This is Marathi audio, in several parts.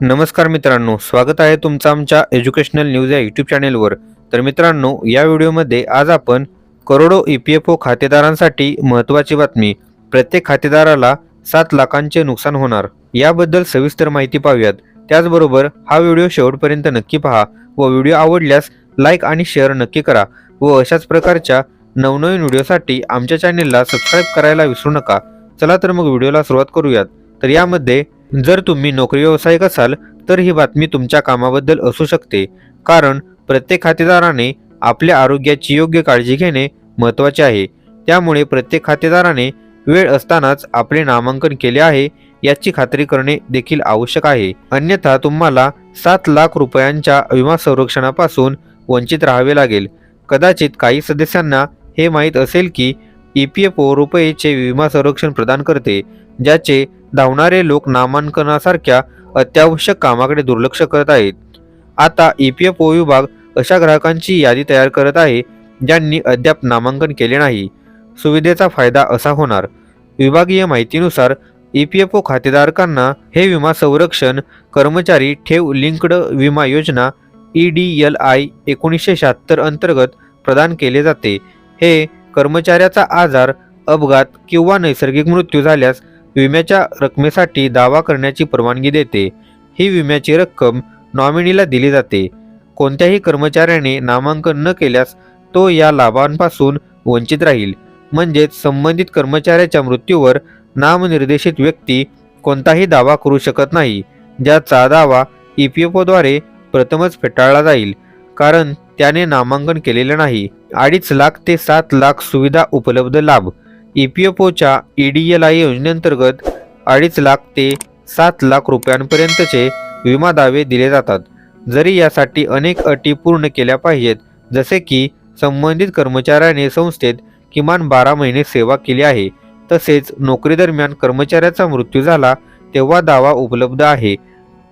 नमस्कार मित्रांनो स्वागत आहे तुमचं आमच्या एज्युकेशनल न्यूज या यूट्यूब चॅनेलवर. तर मित्रांनो या व्हिडिओमध्ये आज आपण करोडो ई पी एफ ओ खातेदारांसाठी महत्त्वाची बातमी. प्रत्येक खातेदाराला सात लाखांचे नुकसान होणार. याबद्दल सविस्तर माहिती पाहूयात. त्याचबरोबर हा व्हिडिओ शेवटपर्यंत नक्की पहा व व्हिडिओ आवडल्यास लाईक आणि शेअर नक्की करा व अशाच प्रकारच्या नवनवीन व्हिडिओसाठी आमच्या चॅनेलला सबस्क्राईब करायला विसरू नका. चला तर मग व्हिडिओला सुरुवात करूयात. तर यामध्ये जर तुम्ही नोकरी व्यावसायिक असाल तर ही बातमी तुमच्या कामाबद्दल असू शकते. कारण प्रत्येक खातेदाराने आपल्या आरोग्याची योग्य काळजी घेणे महत्त्वाचे आहे. त्यामुळे प्रत्येक खातेदाराने वेळ असतानाच आपले नामांकन केले आहे याची खात्री करणे देखील आवश्यक आहे. अन्यथा तुम्हाला सात लाख रुपयांच्या विमा संरक्षणापासून वंचित राहावे लागेल. कदाचित काही सदस्यांना हे माहीत असेल की ई पी एफ ओ रुपयेचे विमा संरक्षण प्रदान करते ज्याचे धावणारे लोक नामांकनासारख्या अत्यावश्यक कामाकडे दुर्लक्ष करत आहेत. आता ई पी एफ ओ विभाग अशा ग्राहकांची यादी तयार करत आहे ज्यांनी अद्याप नामांकन केले नाही. सुविधेचा फायदा असा होणार. विभागीय माहितीनुसार ई पी एफ ओ खातेधारकांना हे विमा संरक्षण कर्मचारी ठेव लिंक्ड विमा योजना ई डी एल आय एकोणीसशे शहात्तर अंतर्गत प्रदान केले जाते. हे कर्मचाऱ्याचा आजार अपघात किंवा नैसर्गिक मृत्यू झाल्यास विम्याच्या रकमेसाठी दावा करण्याची परवानगी देते. ही विम्याची रक्कम नॉमिनीला दिली जाते. कोणत्याही कर्मचाऱ्याने नामांकन न केल्यास तो या लाभांपासून वंचित राहील. म्हणजेच संबंधित कर्मचाऱ्याच्या मृत्यूवर नामनिर्देशित व्यक्ती कोणताही दावा करू शकत नाही ज्याचा दावा ई पी एफ ओद्वारे प्रथमच फेटाळला जाईल. कारण त्याने नामांकन केलेले नाही. अडीच लाख ते सात लाख सुविधा उपलब्ध लाभ. ई पी एफ ओच्या ई डी एल आय योजनेअंतर्गत अडीच लाख ते सात लाख रुपयांपर्यंतचे विमा दावे दिले जातात. जरी यासाठी अनेक अटी पूर्ण केल्या पाहिजेत जसे की संबंधित कर्मचाऱ्याने संस्थेत किमान बारा महिने सेवा केली आहे तसेच नोकरीदरम्यान कर्मचाऱ्याचा मृत्यू झाला तेव्हा दावा उपलब्ध आहे.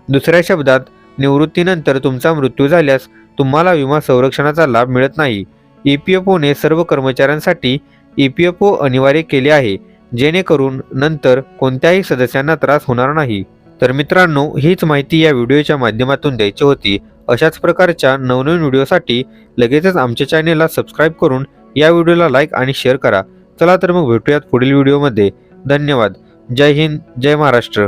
दुसऱ्या शब्दात निवृत्तीनंतर तुमचा मृत्यू झाल्यास तुम्हाला विमा संरक्षणाचा लाभ मिळत नाही. ई पी एफ ओने सर्व कर्मचाऱ्यांसाठी ई पी एफ ओ अनिवार्य केले आहे. जेणेकरून नंतर कोणत्याही सदस्यांना त्रास होणार नाही. तर मित्रांनो हीच माहिती या व्हिडिओच्या माध्यमातून द्यायची होती. अशाच प्रकारच्या नवनवीन व्हिडिओसाठी लगेचच आमच्या चॅनेलला सबस्क्राईब करून या व्हिडिओला लाईक आणि शेअर करा. चला तर मग भेटूयात पुढील व्हिडिओमध्ये. धन्यवाद. जय हिंद जय महाराष्ट्र.